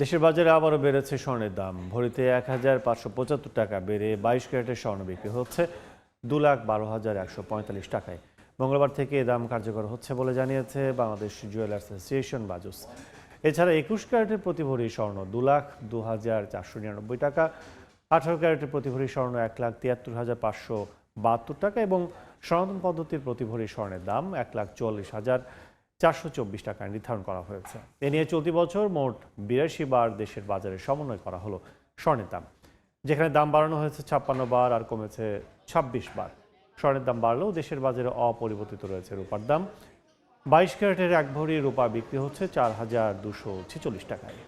দেশের বাজারে আবারও বেড়েছে স্বর্ণের দাম। ভরিতে এক হাজার পাঁচশো পঁচাত্তর টাকা বেড়ে বাইশ ক্যারেটের স্বর্ণ বিক্রি হচ্ছে দু লাখ বারো হাজার একশো পঁয়তাল্লিশ টাকায়। মঙ্গলবার থেকে এ দাম কার্যকর হচ্ছে বলে জানিয়েছে বাংলাদেশ জুয়েলার্স অ্যাসোসিয়েশন, বাজুস। এছাড়া একুশ ক্যারেটের প্রতি ভরি স্বর্ণ দু লাখ দু হাজার চারশো নিরানব্বই টাকা, আঠারো ক্যারেটের প্রতি ভরি স্বর্ণ এক লাখ তিয়াত্তর হাজার পাঁচশো বাহাত্তর টাকা এবং সনাতন পদ্ধতির প্রতি ভরি স্বর্ণের দাম এক লাখ চুয়াল্লিশ হাজার চারশো চব্বিশ টাকায় নির্ধারণ করা হয়েছে। এ নিয়ে চলতি বছর মোট বিরাশি বার দেশের বাজারে সমন্বয় করা হলো স্বর্ণের দাম, যেখানে দাম বাড়ানো হয়েছে ছাপ্পান্ন বার আর কমেছে ছাব্বিশ বার। স্বর্ণের দাম বাড়লেও দেশের বাজারে অপরিবর্তিত রয়েছে রূপার দাম। বাইশ ক্যারেটের এক ভরি রূপা বিক্রি হচ্ছে চার হাজার দুশো ছেচল্লিশ টাকায়।